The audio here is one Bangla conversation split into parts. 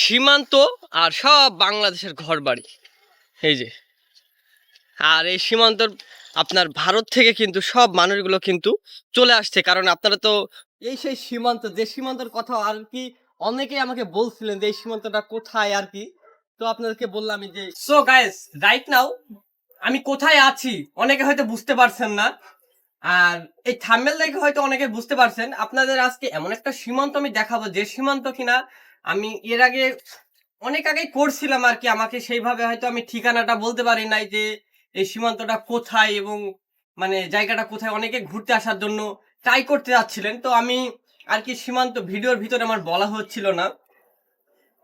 সীমান্ত আর সব বাংলাদেশের ঘর বাড়ি এই যে। আর এই সীমান্তর আপনার ভারত থেকে কিন্তু সব মানুষগুলো কিন্তু চলে আসছে। কারণ আপনারা তো এই সেই সীমান্ত, যে সীমান্তর কথা আর কি অনেকেই আমাকে বলছিলেন যে এই সীমান্তটা কোথায় আর কি। তো আপনাদেরকে বললাম যে সো গাইস রাইট নাও আমি কোথায় আছি অনেকে হয়তো বুঝতে পারছেন না। আর এই থাম্বেল দেখে হয়তো অনেকে বুঝতে পারছেন। আপনাদের আজকে এমন একটা সীমান্ত আমি দেখাবো, যে সীমান্ত কিনা আমি এর আগে অনেক আগেই করছিলাম আর কি, আমাকে সেইভাবে হয়তো আমি ঠিকানাটা বলতে পারি নাই যে এই সীমান্তটা কোথায় এবং মানে জায়গাটা কোথায়। অনেকে ঘুরতে আসার জন্য ট্রাই করতে যাচ্ছিলেন। তো আমি আর কি সীমান্ত ভিডিওর ভিতরে আমার বলা হচ্ছিল না।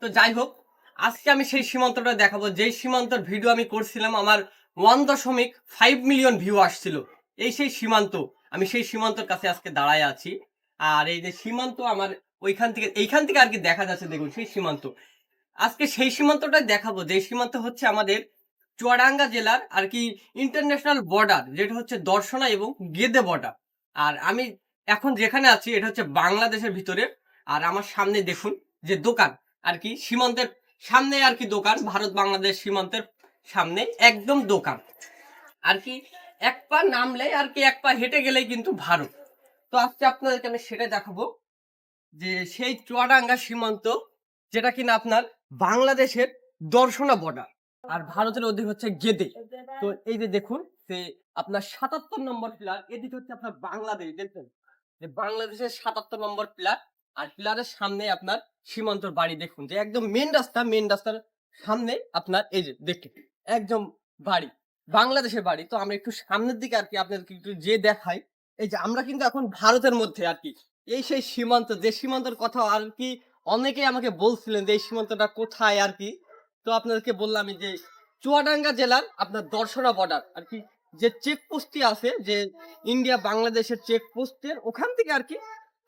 তো যাই হোক, আজকে আমি সেই সীমান্তটা দেখাবো। যেই সীমান্তর ভিডিও আমি করছিলাম, আমার ওয়ান দশমিক ফাইভ মিলিয়ন ভিউ আসছিল। এই সেই সীমান্ত, আমি সেই সীমান্তর কাছে আজকে দাঁড়ায় আছি। আর এই যে সীমান্ত আমার ওইখান থেকে, এইখান থেকে আর কি দেখা যাচ্ছে দেখুন, সেই সীমান্ত। আজকে সেই সীমান্তটাই দেখাবো, যে সীমান্ত হচ্ছে আমাদের চুয়াডাঙ্গা জেলার আর কি ইন্টারন্যাশনাল বর্ডার যেটা হচ্ছে দর্শনা এবং গেদে বর্ডার আর আমি এখন যেখানে আছি, এটা হচ্ছে বাংলাদেশের ভিতরে। আর আমার সামনে দেখুন যে দোকান, আর কি সীমান্তের সামনে আর কি দোকান, ভারত বাংলাদেশ সীমান্তের সামনে একদম দোকান। আর কি এক পা নামলে আর কি এক পা হেঁটে গেলেই কিন্তু ভারত। তো আজকে আপনাদেরকে আমি সেটা দেখাবো যে সেই চুয়াডাঙ্গা সীমান্ত, যেটা কিনা আপনার বাংলাদেশের দর্শনা বর্ডার আর ভারতের অধিক হচ্ছে গেদে। তো এই যে দেখুন, যে আপনার সাতাত্তর নম্বর প্লার এদিকে হচ্ছে আপনার বাংলাদেশ, দেখছেন? যে বাংলাদেশের সাতাত্তর নম্বর প্লার আর প্লারের সামনে আপনার সীমান্তর বাড়ি, দেখুন, যে একদম মেন রাস্তা মেন রাস্তার সামনে আপনার এই যে দেখুন, একদম বাড়ি, বাংলাদেশের বাড়ি। তো আমরা একটু সামনের দিকে আর কি আপনাদেরকে একটু যে দেখাই, এই যে আমরা কিন্তু এখন ভারতের মধ্যে আর কি এই সেই সীমান্ত, যে সীমান্তের কথা আর কি অনেকেই আমাকে বলছিলেন যে এই সীমান্তটা কোথায় আর কি। তো আপনাদেরকে বললাম যে চুয়াডাঙ্গা জেলার আপনার দর্শনা বর্ডার আর কি যে চেকপোস্টটি আছে, যে ইন্ডিয়া বাংলাদেশের চেকপোস্টের ওখান থেকে আর কি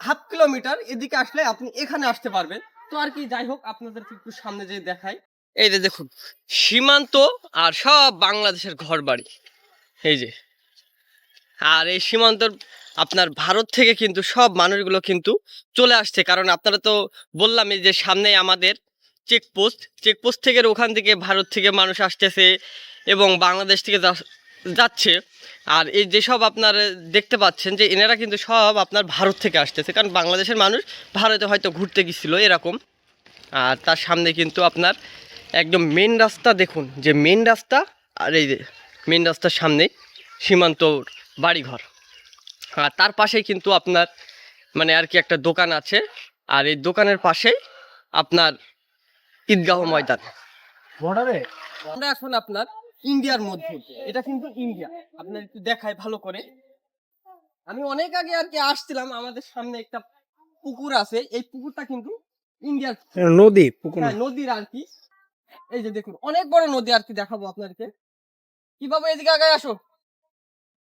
হাফ কিলোমিটার এদিকে আসলে আপনি এখানে আসতে পারবেন। তো আর কি যাই হোক, আপনাদেরকে একটু সামনে যে দেখাই। এই যে দেখুন, সীমান্ত আর সব বাংলাদেশের ঘর বাড়ি এই যে, আর এই সীমান্তর আপনার ভারত থেকে কিন্তু সব মানুষগুলো কিন্তু চলে আসছে। কারণ আপনারা তো বললাম এই যে সামনে আমাদের চেকপোস্ট চেকপোস্ট থেকে ওখান থেকে ভারত থেকে মানুষ আসতেছে এবং বাংলাদেশ থেকে যাচ্ছে। আর এই যেসব আপনার দেখতে পাচ্ছেন যে এনারা কিন্তু সব আপনার ভারত থেকে আসতেছে। কারণ বাংলাদেশের মানুষ ভারতে হয়তো ঘুরতে গেছিল এরকম। আর তার সামনে কিন্তু আপনার একদম মেন রাস্তা দেখুন, যে মেন রাস্তা আর এই মেন রাস্তার সামনে সীমান্ত বাড়িঘর। আর তার পাশেই কিন্তু আপনার মানে আর কি একটা দোকান আছে। আর এই দোকানের পাশেই আপনার ঈদগাহ ময়দান। আমরা এখন আপনার ইন্ডিয়ার মধ্যে। এটা কিন্তু ইন্ডিয়া। আপনার একটু দেখায় ভালো করে। আমি অনেক আগে আর কি আসছিলাম আমাদের সামনে একটা পুকুর আছে। এই পুকুরটা কিন্তু ইন্ডিয়ার নদী পুকুর হ্যাঁ, নদীর আর কি। এই যে দেখুন অনেক বড় নদী আর কি দেখাবো আপনাদেরকে কীভাবে এদিকে আগে আসো?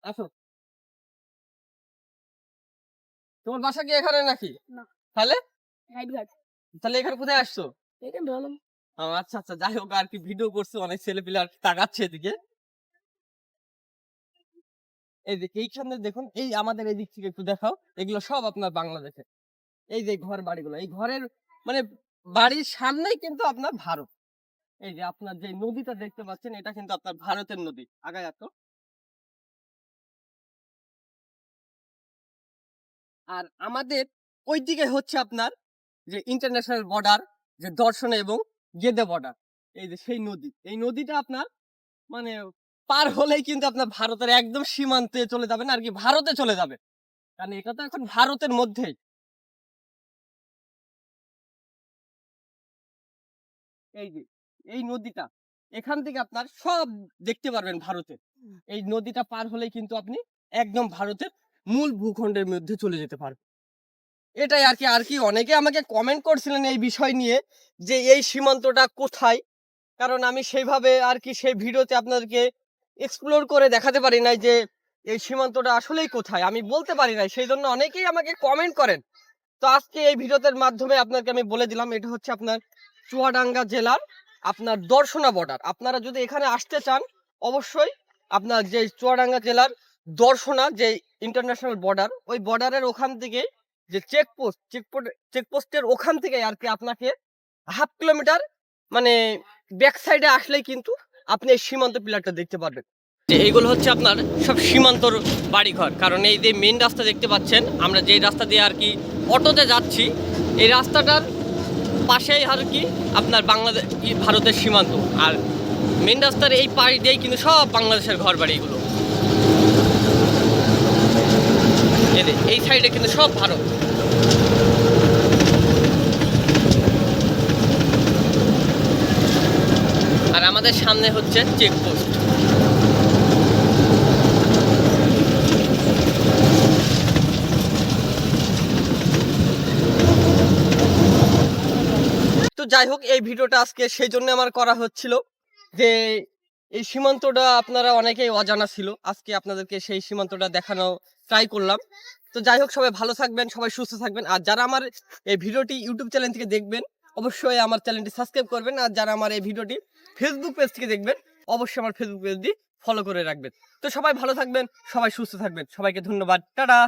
আসো। তোমার বাসা কি এখানে নাকি? না। তাহলে? তাহলে এখানে কোথায় আসছো? এখানে আচ্ছা আচ্ছা যাই হোক আর কি ভিডিও করছে অনেক ছেলে পেলে আর কি তাকাচ্ছে এদিকে। এইদিকে এইখানে দেখুন এই আমাদের এই দিক থেকে একটু দেখাও এগুলো সব আপনার বাংলাদেশে। এই যে ঘর বাড়িগুলো এই ঘরের মানে বাড়ির সামনেই কিন্তু আপনার ভারত। এই যে আপনার যে নদীটা দেখতে পাচ্ছেন এটা কিন্তু আপনার ভারতের নদী। আগায় এত আর আমাদের ওই দিকে হচ্ছে আপনার যে ইন্টারন্যাশনাল বর্ডার যে দর্শনে এবং গেদে বর্ডার এই যে সেই নদী। এই নদীটা আপনার মানে পার হলেই কিন্তু আপনার ভারতের একদম সীমান্তে চলে যাবেন আর কি ভারতে চলে যাবে। কারণ এটা তো এখন ভারতের মধ্যেই। এই যে, এই নদীটা, এখান থেকে আপনার সব দেখতে পারবেন ভারতের এই নদীটা পার হলেই কিন্তু আপনি একদম ভারতের মূল ভূখণ্ডের মধ্যে চলে যেতে পারবেন এটাই আর কি আর কি অনেকে আমাকে কমেন্ট করছিলেন এই বিষয় নিয়ে যে এই সীমান্তটা কোথায়? কারণ আমি সেইভাবে আর কি সেই ভিডিওতে আপনাদেরকে এক্সপ্লোর করে দেখাতে পারি নাই যে এই সীমান্তটা আসলেই কোথায়। আমি বলতে পারি নাই সেই জন্য অনেকেই আমাকে কমেন্ট করেন। তো আজকে এই ভিডিওটার মাধ্যমে আপনাকে আমি বলে দিলাম, এটা হচ্ছে আপনার চুয়াডাঙ্গা জেলার আপনার দর্শনা বর্ডার আপনারা যদি এখানে আসতে চান, অবশ্যই আপনার যে চুয়াডাঙ্গা জেলার দর্শনা যে ইন্টারন্যাশনাল বর্ডার ওই বর্ডারের ওখান থেকে যে চেকপোস্ট চেকপোস্ট চেকপোস্টের ওখান থেকে আর কি আপনাকে হাফ কিলোমিটার মানে ব্যাক সাইডে আসলেই কিন্তু আপনি এই সীমান্ত পিলারটা দেখতে পারবেন। এইগুলো হচ্ছে আপনার সব সীমান্তর বাড়িঘর। কারণ এই যে মেন রাস্তা দেখতে পাচ্ছেন, আমরা যেই রাস্তা দিয়ে আর কি অটোতে যাচ্ছি, এই রাস্তাটার পাশেই আর কি আপনার বাংলাদেশ ভারতের সীমান্ত। আর মেন রাস্তার এই পাশ দিয়েই কিন্তু সব বাংলাদেশের ঘর বাড়ি এগুলো এই যে, এই সাইডে কিন্তু সব ভারত আর আমাদের সামনে হচ্ছে চেকপোস্ট তো যাই হোক, এই ভিডিওটা আজকে সেই জন্য আমার করা হচ্ছিল যে এই সীমান্তটা আপনারা অনেকেই অজানা ছিল। আজকে আপনাদেরকে সেই সীমান্তটা দেখানো ট্রাই করলাম। তো যাই হোক, সবাই ভালো থাকবেন, সবাই সুস্থ থাকবেন। আর যারা আমার এই ভিডিওটি ইউটিউব চ্যানেল থেকে দেখবেন, অবশ্যই আমার চ্যানেলটি সাবস্ক্রাইব করবেন। আর যারা আমার এই ভিডিওটি ফেসবুক পেজ থেকে দেখবেন, অবশ্যই আমার ফেসবুক পেজটি ফলো করে রাখবেন। তো সবাই ভালো থাকবেন, সবাই সুস্থ থাকবেন। সবাইকে ধন্যবাদ। টাটা!